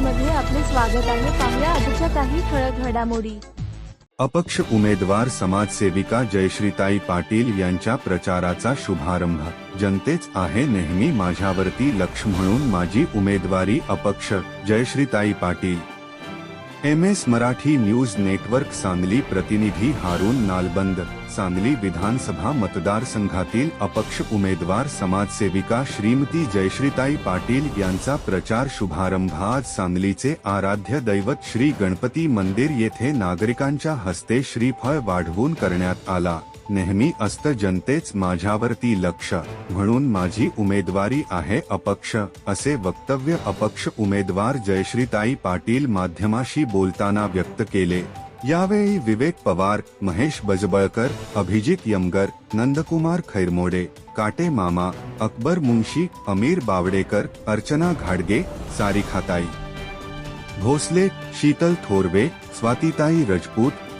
स्वागत आहे. पाहुया आजच्या काही ठळक घडामोडी. अपक्ष उमेदवार समाजसेविका जयश्रीताई पाटील यांच्या प्रचाराचा शुभारंभ. जनतेच आहे नेहमी माझ्यावरती लक्ष म्हणून माझी उमेदवारी अपक्ष जयश्रीताई Patil. M S Marathi news network Sangli प्रतिनिधी हारून नालबंद. सांगली विधानसभा मतदारसंघातील अपक्ष उमेदवार समाजसेविका श्रीमती जयश्रीताई पाटील यांचा प्रचार शुभारंभ. आज सांगलीचे आराध्य दैवत श्री गणपती मंदिर येथे नागरिकांच्या हस्ते श्रीफळ वाढवून करण्यात आला. नेहमी असतं जनतेच माझ्यावरती लक्ष. म्हणून माझी उमेदवारी आहे अपक्ष असे वक्तव्य अपक्ष उमेदवार जयश्रीताई पाटील माध्यमाशी बोलताना व्यक्त केले. यावेळी विवेक पवार महेश बजबळकर अभिजित यमगर नंदकुमार खैरमोडे काटे मामा अकबर मुंशी अमीर बावडेकर अर्चना घाडगे सारिखाताई. भोसले शीतल थोरवे स्वातीताई रजपूत